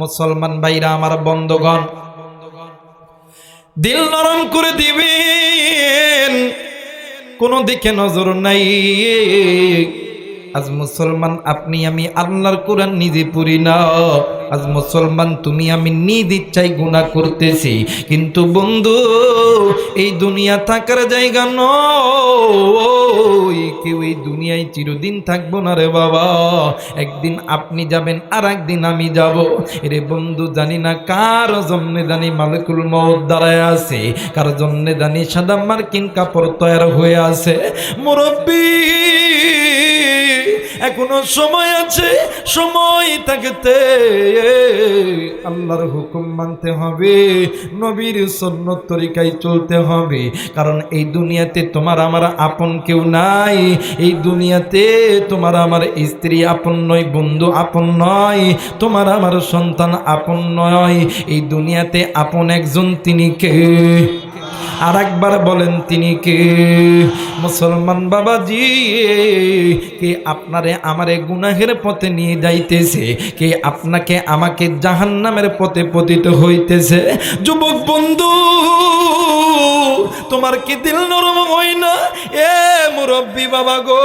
মুসলমান ভাইরা আমার বন্ধগণ দিল নরম করে দিবেন কোনো দিকে নজর নাই। আজ মুসলমান, আপনি আমি আল্লাহর কোরআন নিজে পড়ি না। আজ মুসলমান, তুমি আমি নিজ ইচ্ছাই গুণা করতেছি। কিন্তু বন্ধু, এই দুনিয়া থাকার জায়গা নয়। কেউ এই দুনিয়ায় চিরদিন থাকব না রে বাবা। একদিন আপনি যাবেন আর একদিন আমি যাব। রে বন্ধু, জানি না কার জন্মে জানি মালিকুল মত দাঁড়ায় আছে। কার জন্মে জানি সাদা মার্কিন কাপড় তৈরি হয়ে আছে। মুরব্বী এখনও সময় আছে, সময় থাকতে। আল্লাহর হুকুম মানতে হবে, নবীর সন্ন্যত তরিকায় চলতে হবে। কারণ এই দুনিয়াতে তোমার আমার আপন কেউ নাই, এই দুনিয়াতে তোমার আমার স্ত্রী আপন নয়, বন্ধু আপন নয়, তোমার আমার সন্তান আপন নয়, এই দুনিয়াতে আপন একজন তিনি কে? আর একবার বলেন তিনি কে? মুসলমান বাবাজি, কে আপনারে আমারে গুনাহের পথে নিয়ে যাইতেছে? কে আপনাকে আমাকে জাহান্নামের পথে পতিত হইতেছে? যুবক বন্ধু তোমার কি দিল নরম হয় না এ মুরব্বী বাবা গো।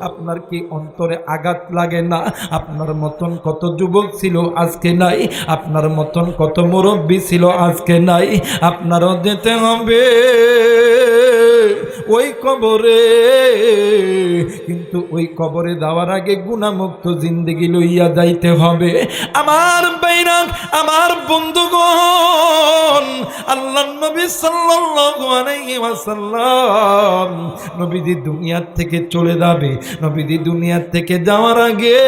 আপনার কি অন্তরে আঘাত লাগে না? আপনার মতন কত যুবক ছিল আজকে নাই? আপনার মতন কত মুরব্বী ছিল আজকে নাই? আপনারও যেতে হবে। ওই কবরে। কিন্তু ওই কবরে যাওয়ার আগে গুণামুক্ত জিন্দগি লইয়া যাইতে হবে। আমার বাইরাক, আমার বন্ধুগণ আল্লাহ নবী ওয়াসাল্লাম নবীজি দুনিয়ার থেকে চলে যাবে। নবীজি দুনিয়ার থেকে যাওয়ার আগে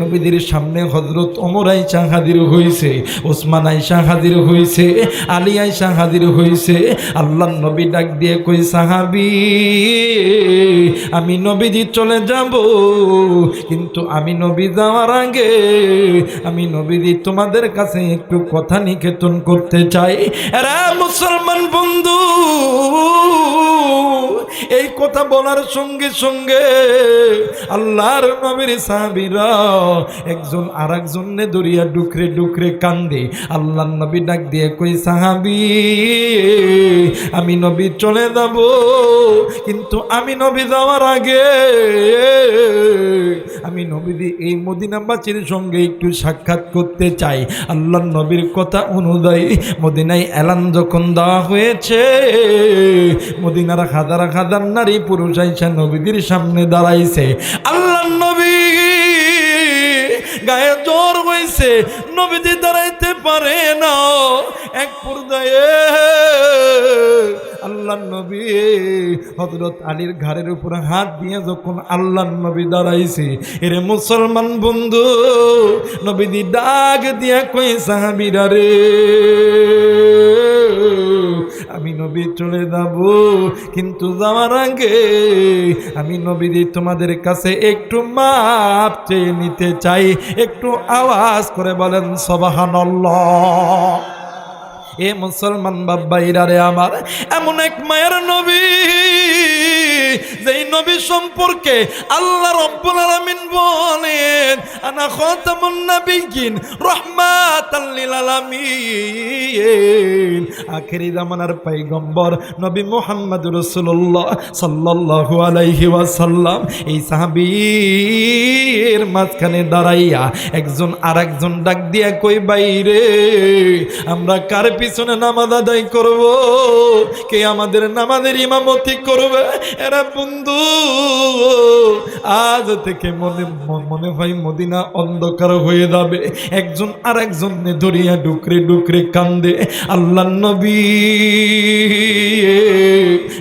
নবীদের সামনে হজরত অমর আইসা হাজির হইছে, ওসমান আইসা হাজির হইছে, আলী আইসা হাজির হইছে। আল্লাহ নবী ডাক দিয়ে কই সাহাবি, আমি নবীজি চলে যাব, কিন্তু আমি নবী যাওয়ার আগে আমি নবীজি তোমাদের কাছে একটু কথা নিকেতন করতে চাই। এরা মুসলমান বন্ধু, এই কথা বলার সঙ্গে সঙ্গে আল্লাহর নবীর সাহাবিরা একজন আর একজনে দরিয়া ডুকরে ডুকরে কান্দে। আল্লাহ নবী ডাক দিয়ে কই সাহাবি, আমি নবী চলে যাব কিন্তু আমি নবী যাওয়ার আগে, আমি নবীদি এই মদিনাবাসীর সঙ্গে একটু সাক্ষাৎ করতে চাই। আল্লাহ নবীর কথা অনুযায়ী মদিনায় এলান যখন দেওয়া হয়েছে, মদিনার হাজার হাজার নারী পুরুষ আইসা নবীদের সামনে দাঁড়াইছে। আল্লাহ নবী গায়ে জ্বর হয়েছে, নবীজি দাঁড়াইতে পারে না। এক পর্যায়ে আল্লাহ নবী হজরত আলীর ঘাড়ের উপর হাত দিয়ে যখন আল্লাহ নবী দাঁড়াইছে, এরে মুসলমান বন্ধু নবীদি ডাক দিয়া কই সাহাবিরা রে, আমি নবী চলে যাব, কিন্তু যাওয়ার আগে আমি নবীদি তোমাদের কাছে একটু মাপ চেয়ে নিতে চাই, একটু আওয়াজ করে বলেন সবাহান্লাহ এ মুসলমান বাব্বাইরা রে আমার এমন এক মায়ের নবী। যেই নবী সম্পর্কে আল্লাহ রব্বুল আলামিন বলেন, আনা খাতামুন নাবিয়িন রাহমাতাল লিল আলামিন। আখেরি জামানার পয়গম্বর নবী মুহাম্মদ রাসূলুল্লাহ সাল্লাল্লাহু আলাইহি ওয়াসাল্লাম এই সাহাবীর মাঝখানে দাঁড়াইয়া একজন আরেকজন ডাক দিয়া কই বাইরে আমরা কার পিছনে নামাজ আদায় করব? কে আমাদের নামাজের ইমামতি করবে? এরা বন্ধু, আজ থেকে মনে মনে হয় মদিনা অন্ধকার হয়ে যাবে। একজন আর একজন ধরিয়া ডুকরে ডুকরে কান্দে। আল্লাহ নবী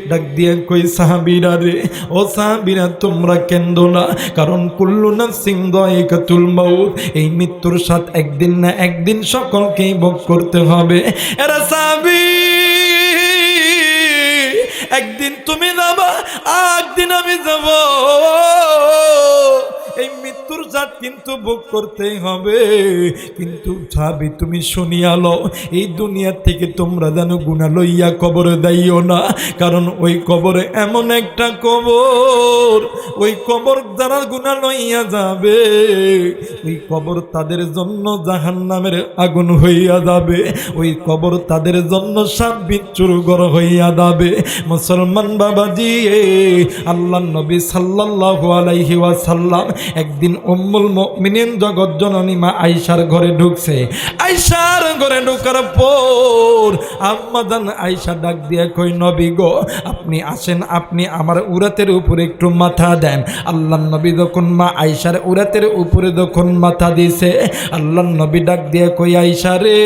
ডাক দিয়া কই সাহাবিরা রে, ও সাহাবিরা, তোমরা কেন্দ না। কারণ কুল্লু না সিং দয়কাতুল মাউত। এই মৃত্যুর সাথ একদিন না একদিন সকলকেই ভোগ করতে হবে। এরা সাহাবি, একদিন তুমি যাবা একদিন আমি যাব। জান্নাত কিন্তু ভোগ করতেই হবে। কিন্তু সাবি তুমি শুনিয়ালো এই দুনিয়া থেকে তোমরা যেন গুণা লইয়া কবরে দাইও না। কারণ ওই কবরে এমন একটা কবর, ওই কবর যারা গুণা লইয়া যাবে, ওই কবর তাদের জন্য জাহান নামের আগুন হইয়া যাবে। ওই কবর তাদের জন্য সাপ বিচ্ছুর গর হইয়া যাবে। মুসলমান বাবাজি, আল্লাহ নবী সাল্লাল্লাহু আলাইহি ওয়াসাল্লাম একদিন উম্মুল মুমিনিন জগৎ জননী মা আয়েশার ঘরে ঢুকছে। আয়েশার ঘরে ঢোকার পর আম্মাদান আয়েশা ডাক দিয়ে কই নবী গো, আপনি আসেন, আপনি আমার উরাতের উপরে একটু মাথা দেন। আল্লাহ নবী যখন মা আয়েশার উরাতের উপরে যখন মাথা দিছে আল্লাহ নবী ডাক দিয়ে কই আয়েশা রে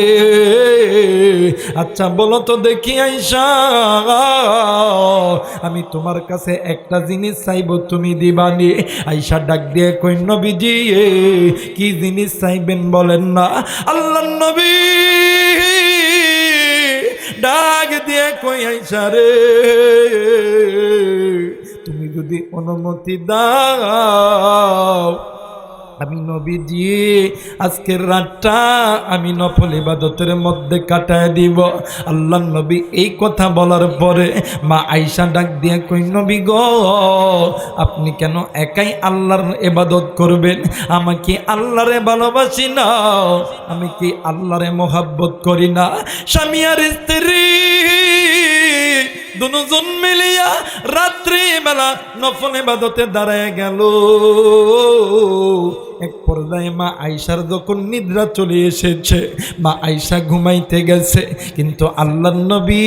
আচ্ছা বলো তো দেখি আয়েশা, আমি তোমার কাছে একটা জিনিস চাইব, তুমি দিবানি? আয়েশা ডাক দিয়ে কই নবীজি কি জিনিস চাইবেন বলেন না? আল্লাহ নবী ডাক দিয়ে কই আইসা রে? তুমি যদি অনুমতি দাও আমি নবীজি, আজকের রাতটা আমি নফল ইবাদতের মধ্যে কাটায় দিব। আল্লাহ নবী এই কথা বলার পরে মা আইসা ডাক দিয়ে কই নবী গো, আপনি কেন একাই আল্লাহর ইবাদত করবেন? আমাকে আল্লাহরে ভালোবাসি না। আমি কি আল্লাহরে মোহাব্বত করি না? স্বামী আর স্ত্রী দুজন মিলিয়া রাত্রি বেলা নফল ইবাদতে দাঁড়ায় গেল। এক পর্যায়ে মা আয়সার যখন নিদ্রা চলে এসেছে, মা আয়সা ঘুমাইতে গেছে, কিন্তু আল্লাহ নবী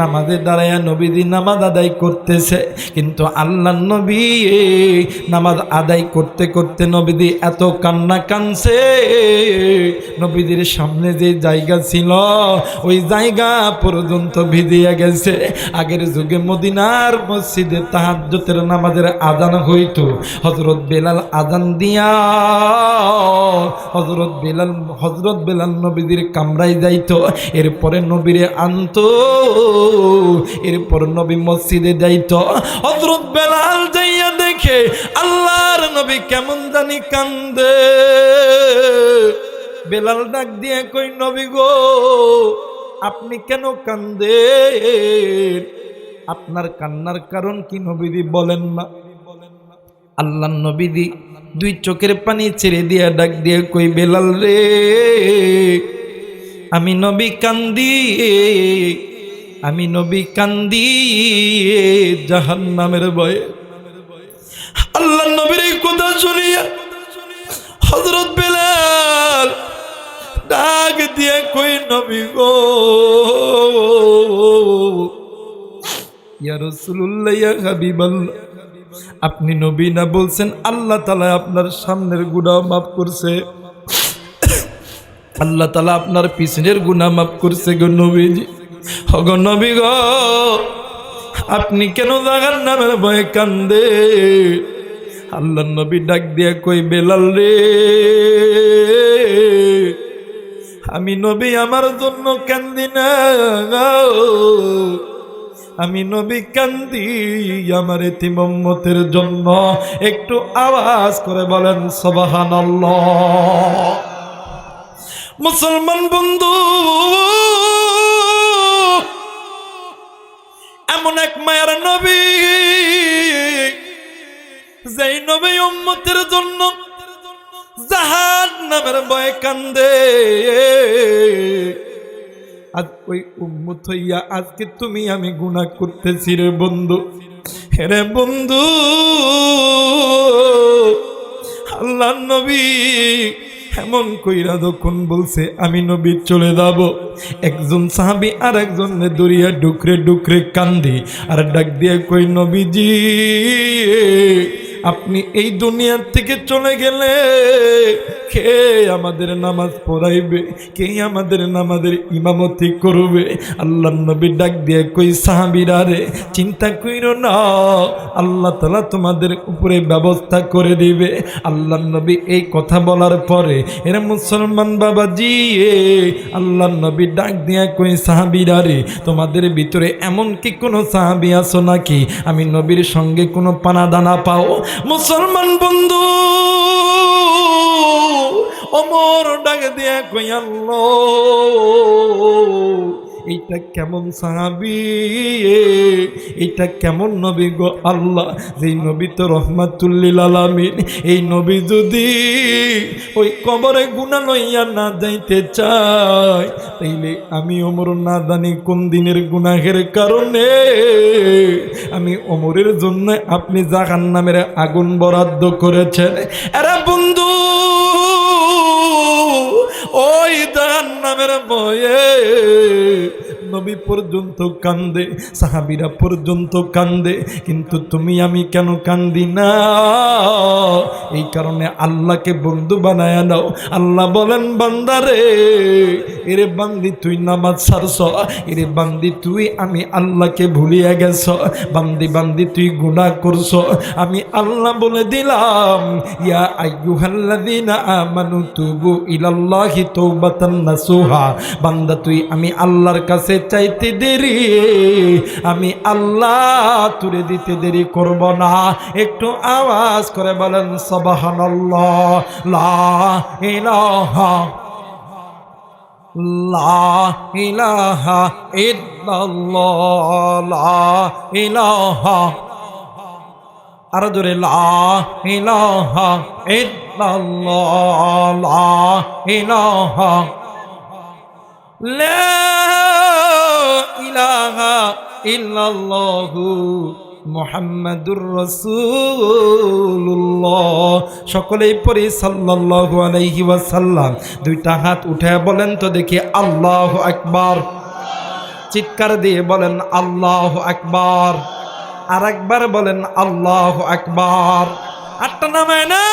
নামাজে দাঁড়াইয়া নবীদি নামাজ আদায় করতেছে, কিন্তু আল্লাহ নবী নামাজ আদায় করতে করতে নবীদি এত কান্না কানছে। নবীদের সামনে যে জায়গা ছিল, ওই জায়গা পর্যন্ত ভিজিয়া গেছে। আগের যুগে মদিনার মসজিদে তাহাজ্জতের নামাজের আদান হইত। হজরত বেলাল আজান দিয়া হজরত বেলাল হজরত বেলাল নবীদের কামরাই যাইত। এরপরে নবীরে আনতো। এরপর নবী মসজিদে যাইত। হজরত বেলাল যাইয়া দেখে আল্লাহর নবী কেমন জানি কান্দে। বেলাল ডাক দিয়ে কই নবী গো, আপনি কেন কান্দে আপনার কান্নার কারণ কি নবীদি বলেন না। আল্লাহ নবীদি দুই চোখের পানি ছেড়ে দিয়ে ডাক দিয়ে কই বেলাল রে, আমি নবী কান্দি আমি নবী কান্দি জাহান নামের ভয়ে। আল্লাহ নবীর এই কথা শুনিয়া হজরত বেলাল ডাক দিয়ে কই, নবী গো, ইয়া রাসূলুল্লাহ, ইয়া হাবিবাল্লাহ। আপনি নবী না বলছেন, আল্লাহ তালা আপনার সামনের গুণা মাফ করছে। আল্লাহ তালা আপনার পিছনের গুণা মাফ করছে গো নবীজি। হগ নবী গো, আপনি কেন জাগার নামের ভয়ে কান্দে? আল্লাহ নবী ডাক দিয়া কই, বেলাল রে। আমি নবী আমার জন্য কান্দি না আমি নবী কান্দি আমার এতিমম্মতের জন্য। একটু আওয়াজ করে বলেন সবাহান মুসলমান বন্ধু, এমন এক মায়ের নবী, যেই নবী উম্মতের জন্য জাহান নামের বয়ে কান্দে। আজ ওই উম্মত হইয়া, আজকে তুমি আমি গুণা করতেছি রে বন্ধু। রে বন্ধু, আল্লাহ নবী এমন কইরা যখন বলছে, আমি নবী চলে যাব। একজন সাহাবি আর একজন দরিয়া ডুকরে ডুকরে কান্দি আর ডাক দিয়ে কই নবীজি, আপনি এই দুনিয়ার থেকে চলে গেলে কে আমাদের নামাজ পড়াইবে? কে আমাদের নামাজের ইমামতি করবে? আল্লাহ নবী ডাক দিয়ে কই, সাহাবিরা রে, চিন্তা কইরো না। আল্লাহ তালা তোমাদের উপরে ব্যবস্থা করে দিবে। আল্লাহ নবী এই কথা বলার পরে, এরা মুসলমান বাবা বাবাজি আল্লাহ নবী ডাক দিয়া কই, সাহাবিরা রে, তোমাদের ভিতরে এমন কি কোনো সাহাবি আছো নাকি? আমি নবীর সঙ্গে কোনো পানা দানা পাও? মুসলমান বন্ধু অমর ডাকে দিয়া কই, আল্লাহ, এইটা কেমন সাহাবি? এইটা কেমন নবী গো আল্লাহ? যেই নবী তো রহমাতুল্লিল এই নবী যদি ওই কবরে গুণা লইয়া না যাইতে চায়, তাইলে আমি অমর না জানি কোন দিনের গুনাহের কারণে। আমি অমরের জন্য আপনি জাহান নামের আগুন বরাদ্দ করেছেন। এরা বন্ধু বয়ে নবী পর্যন্ত কান্দে, সাহাবিরা পর্যন্ত কান্দে, কিন্তু তুমি আমি কেন কান্দি না? এই কারণে আল্লাহকে বন্ধু বানায় নাও। আল্লাহ বলেন বান্দারে এরে বান্দি তুই নামাজ সারস এরে বান্দি তুই আমি আল্লাহকে ভুলিয়ে গেছ, বান্দি বান্দি তুই গুনাহ করছ। আমি আল্লাহ বলে দিলাম, ইয়া আইয়ুহাল্লাযীনা আমানু তুবু ইলাল্লাহি তাওবাতান নাসুহা। বান্দা তুই আমি আল্লাহর কাছে চাইতে দেরি, আমি আল্লাহ তুলে দিতে দেরি করব না। একটু আওয়াজ করে বলেন, সুবহানাল্লাহ, লা ইলাহা ইল্লাল্লাহ ইলাহা আরও লা মুহাম্মাদুর সকলেই পড়ি সাল্লাল্লাহু আলাইহি ওয়াসাল্লাম। দুইটা হাত উঠে বলেন তো দেখি আল্লাহ আকবার। চিৎকার দিয়ে বলেন আল্লাহ আকবার। আর একবার বলেন আল্লাহ আকবার। আটটা নামায় নেন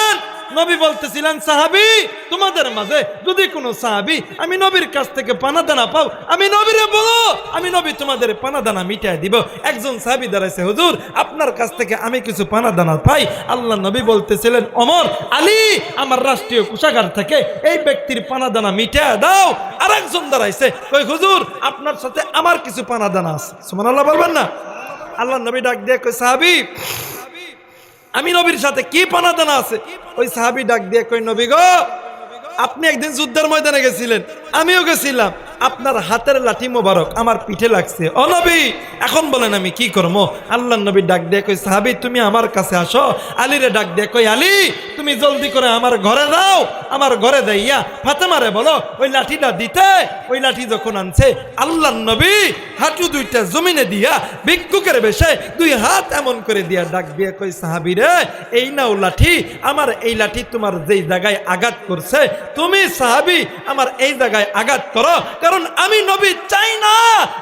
নবী বলতেছিলেন, সাহাবি, তোমাদের মাঝে যদি কোনো সাহাবি আমি নবীর কাছ থেকে পানা দানা পাও, আমি নবীরে বলো, আমি নবী তোমাদের পানা দানা মিটাই দিব। একজন সাহাবি দাঁড়াইছে, হুজুর, আপনার কাছ থেকে আমি কিছু পানা দানা পাই। আল্লাহ নবী বলতেছিলেন অমর আলী, আমার রাষ্ট্রীয় কোষাগার থেকে এই ব্যক্তির পানা দানা মিটাই দাও। আর একজন দাঁড়াইছে কই হুজুর, আপনার সাথে আমার কিছু পানা দানা আছে। সুমান আল্লাহ বলবেন না? আল্লাহ নবী ডাক দিয়ে কই সাহাবি আমি নবীর সাথে কি পানা দানা আছে? ওই সাহাবি ডাক দিয়ে কই নবী গো, আপনি একদিন যুদ্ধের ময়দানে গেছিলেন, আমিও গেছিলাম। আপনার হাতের লাঠি মোবারক আমার পিঠে লাগছে। ও নবী, এখন বলেন আমি কি করব? আল্লাহ নবী ডাক দিয়ে কই সাহাবি, তুমি আমার কাছে আসো। আলীরে ডাক দিয়ে কই আলী, তুমি জলদি করে আমার ঘরে দাও আমার ঘরে দেইয়া ফাতেমারে বলো, ওই লাঠিটা দিতে। ওই লাঠি যখন আনছে আল্লাহ নবী হাঁটু দুইটা জমিনে দিয়া ভিক্ষুকের বেশে দুই হাত এমন করে দিয়া ডাক দিয়ে কই সাহাবি রে, এই নাও লাঠি, আমার এই লাঠি তোমার যেই জায়গায় আঘাত করছে, তুমি সাহাবি, আমার এই জায়গায় আঘাত করো। কারণ আমি নবী চাই না।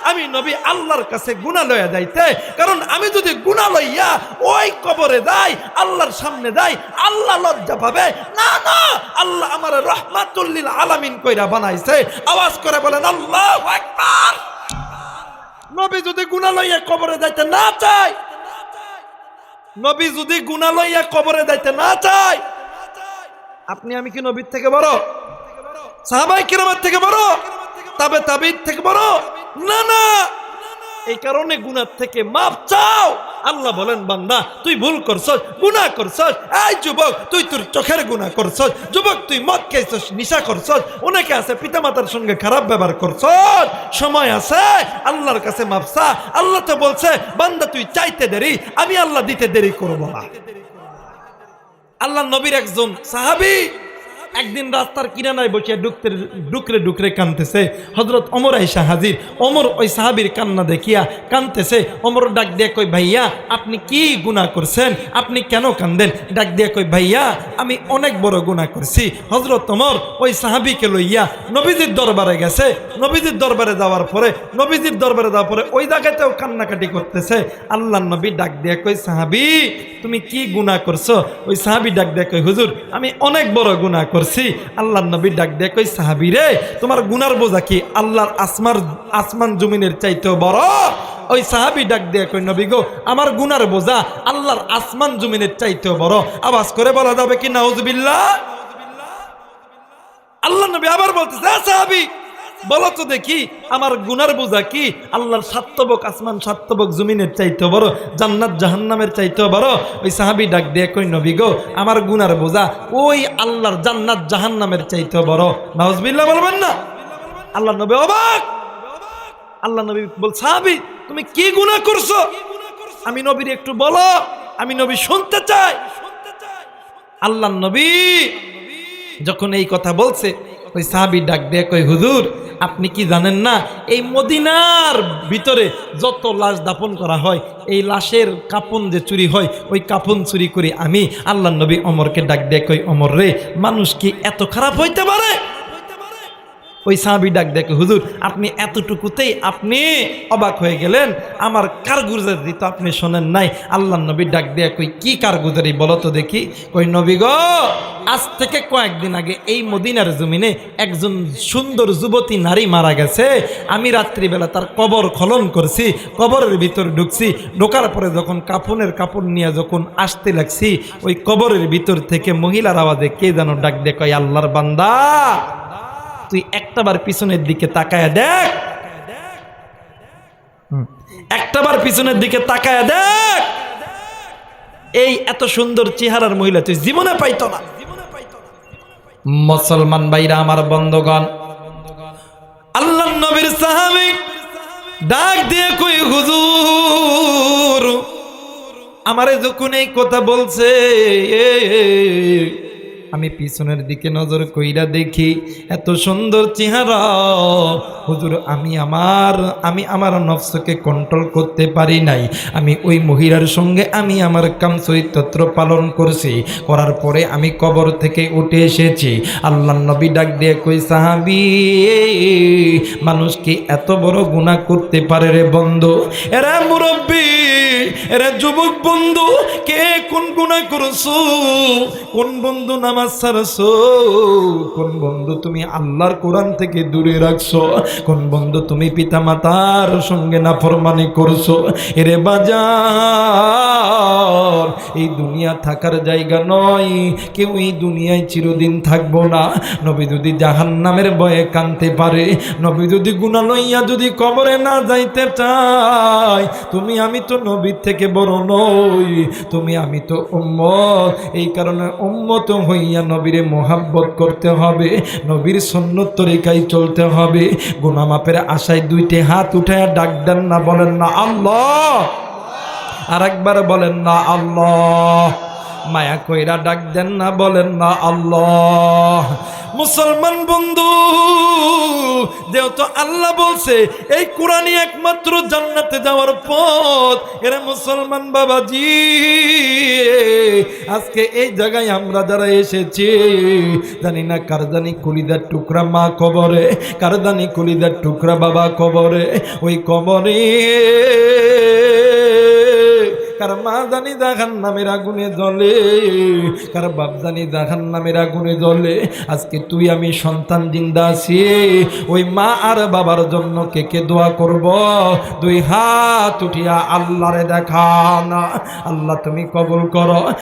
আমি নবী আল্লাহর কাছে গুণা লইয়া যাইতে। কারণ আমি যদি গুণা লইয়া ওই কবরে যাই, আল্লাহর সামনে যাই, আল্লাহ লজ্জা পাবে। না না, আল্লাহ আমার রহমাতুল্লিল আলামিন কইরা বানাইছে। আওয়াজ করে বলেন, আল্লাহ আকবার। নবী যদি গুণা লইয়া কবরে যাইতে না চায়, নবী যদি গুণা লইয়া কবরে যাইতে না চায়, আপনি আমি কি নবীর থেকে বড়? সাহাবাই কিরামের থেকে বড়? তবে তাবির থেকে বড় না না। এই কারণে গুনার থেকে মাপ চাও। আল্লাহ বলেন, বান্দা, তুই ভুল করছস, গুনাহ করছস। এই যুবক, তুই তোর চোখের গুনাহ করছস। যুবক, তুই মদ খাইছস, নিশা করছস। অনেকে আছে, পিতামাতার সঙ্গে খারাপ ব্যবহার করছস। সময় আছে, আল্লাহর কাছে মাপসা আল্লাহ তো বলছে, বান্দা, তুই চাইতে দেরি, আমি আল্লাহ দিতে দেরি করব না। আল্লাহ নবীর একজন সাহাবি একদিন রাস্তার কিনারায় বসে ডুকতে ডুকরে ডুকরে কানতেছে। হজরত অমর আইসা হাজির। অমর ওই সাহাবির কান্না দেখিয়া কানতেছে। অমর ডাক দিয়ে কই ভাইয়া, আপনি কি গুনাহ করছেন? আপনি কেন কান্দেন? ডাক দিয়ে কই ভাইয়া, আমি অনেক বড় গুনাহ করছি। হজরত অমর ওই সাহাবিকে লইয়া নবীজির দরবারে গেছে। নবীজির দরবারে যাওয়ার পরে, নবীজির দরবারে যাওয়ার পরে ওই জায়গাতেও কান্নাকাটি করতেছে। আল্লাহ নবী ডাক দিয়ে কই সাহাবি, তুমি কি গুনাহ করছ? ওই সাহাবি ডাক দিয়ে কই হুজুর, আমি অনেক বড় গুনাহ করছি আল্লাহ নবী ডাক দিয়ে কই, সাহাবি রে, তোমার গুনার বোঝা কি? আল্লাহর আসমার, আসমান জমিনের চাইতেও বড়? ওই সাহাবি ডাক দিয়ে কই, নবী গো, আমার গুনার বোঝা আল্লাহর আসমান জমিনের চাইতেও বড়। আওয়াজ করে বলা যাবে কি নাউজবিল্লা আল্লাহ নবী আবার বলতেছে "হ্যাঁ সাহাবি বলো তো দেখি, আমার গুনার বোঝা কি? আল্লাহর সাত্তবক আসমান সাত্তবক জমিনের চাইতে বড়, জান্নাত জাহান্নামের চাইতে বড়। ওই সাহাবি ডাক দিয়ে কই নবী গো, আমার গুনার বোঝা ওই আল্লাহর জান্নাত জাহান্নামের চাইতে বড়। নাউজবিল্লাহ বলবেন না? আল্লাহ নবী অবাক। আল্লাহ নবী বল, সাহাবি, তুমি কি গুনাহ করছ? আমি নবীর একটু বলো, আমি নবী শুনতে চাই। আল্লাহ নবী যখন এই কথা বলছে ওই সাহাবি ডাক দিয়ে কই হুজুর, আপনি কি জানেন না, এই মদিনার ভিতরে যত লাশ দাপন করা হয়, এই লাশের কাপন যে চুরি হয়, ওই কাপন চুরি করে আমি। আল্লাহ নবী অমরকে ডাক দিয়ে কই অমর রে, মানুষ কি এত খারাপ হইতে পারে? ওই সাহাবি ডাক দেখে, হুজুর, আপনি এতটুকুতেই আপনি অবাক হয়ে গেলেন। আমার কারগুজারি তো আপনি শোনেন নাই, আল্লাহ নবী ডাক দেয়া কই, কি কারগুজারি বলো তো দেখি। কই, নবী গো, আজ থেকে কয়েকদিন আগে এই মদিনার জমিনে একজন সুন্দর যুবতী নারী মারা গেছে। আমি রাত্রিবেলা তার কবর খলন করছি, কবরের ভিতর ঢুকছি। ঢোকার পরে যখন কাপনের কাপড় নিয়ে যখন আসতে লাগছি, ওই কবরের ভিতর থেকে মহিলার আওয়াজে কে যেন ডাক দে কয়, আল্লাহর বান্দা। তুই একটাবার পিছনের দিকে তাকায় দেখ। একটাবার পিছনের দিকে তাকায় দেখ। এই এত সুন্দর চেহারার মহিলা তুই জীবনে পাইতো না। মুসলমান ভাইরা, আমার বন্ধগণ, আল্লাহ নবীর সাহাবি ডাক দিয়ে কই, হুজুর, আমারে যখন এই কথা বলছে আমি পিছনের দিকে নজর কইরা দেখি, এত সুন্দর চেহারা। হুজুর, আমি আমার আমি আমার নফসকে কন্ট্রোল করতে পারি নাই। আমি ওই মহিলার সঙ্গে আমি আমার কাম চরিত্র পালন করছি। করার পরে আমি কবর থেকে উঠে এসেছি। আল্লাহ নবী ডাক দিয়ে কই সাহাবি, মানুষ কি এত বড় গুনাহ করতে পারে রে বন্ধু? এরা মুরব্বী এরা যুবক বন্ধু, কে কোন গুণা করছ? কোন বন্ধু নামাজ ছাড়ছো? কোন বন্ধু তুমি আল্লাহর কোরআন থেকে দূরে রাখছো? কোন বন্ধু তুমি পিতা মাতার সঙ্গে না ফরমানি করছ? এরে বাজার, এই দুনিয়া থাকার জায়গা নয়। কেউ এই দুনিয়ায় চিরদিন থাকব না। নবী যদি জাহান নামের ভয়ে কানতে পারে, নবী যদি গুণা লইয়া যদি কবরে না যাইতে চায়, তুমি আমি তো নবীর থেকে বড় নই। তুমি, আমি তো উম্মত। এই কারণে উম্মত হইয়া নবীরে মোহাব্বত করতে হবে, নবীর সন্ন্যত তরিকায় চলতে হবে। গুনামাপের আশায় দুইটি হাত উঠায় ডাক দেন না, বলেন না, আল্লাহ। আর একবার বলেন না, আল্লাহ। মায়া কইরা ডাক দেন না, বলেন না আল্লাহ। মুসলমান বন্ধু, যেহেতু আল্লাহ বলছে, এই কোরআনই একমাত্র জান্নাতে যাওয়ার পথ। এরা মুসলমান বাবাজি, আজকে এই জায়গায় আমরা যারা এসেছি, জানি না কার জানি কুলিদার টুকরা মা কবরে, কার জানি কুলিদার টুকরা বাবা কবরে, ওই কবরে কার মা জানি দেখান নামের আগুনে জলে কার বাপ জানি দেখান নামের আগুনে জলে আজকে তুই আমি সন্তান জিন্দা আছি, ওই মা আর বাবার জন্য কে কে দোয়া করব? দুই হাত উঠিয়া আল্লাহরে দেখা না, আল্লাহ তুমি কবুল করো।